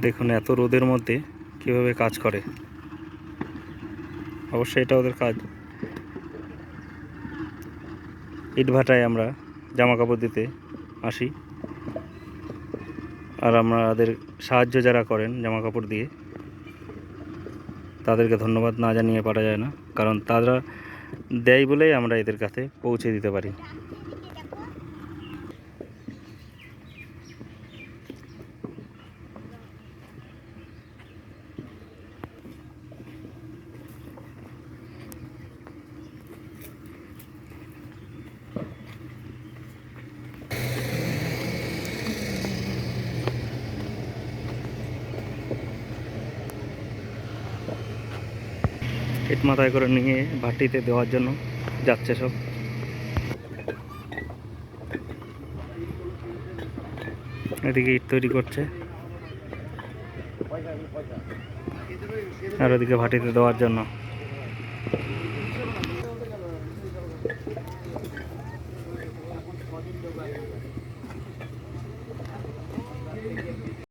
দেখুন, এত রোদের মধ্যে কীভাবে কাজ করে। অবশ্যই এটা ওদের কাজ। ইটভাটায় আমরা জামা কাপড় দিতে আসি। আর আমাদের সাহায্য যারা করেন জামা কাপড় দিয়ে, তাদেরকে ধন্যবাদ না জানিয়ে পারা যায় না। কারণ তারা দেয় বলেই আমরা এদের কাছে পৌঁছে দিতে পারি। ইট মাথায় করে নিয়ে ভাটিতে দেওয়ার জন্য যাচ্ছে সব। এদিকে ইট তৈরি করছে। আর ওদিকে ভাটিতে দেওয়ার জন্য।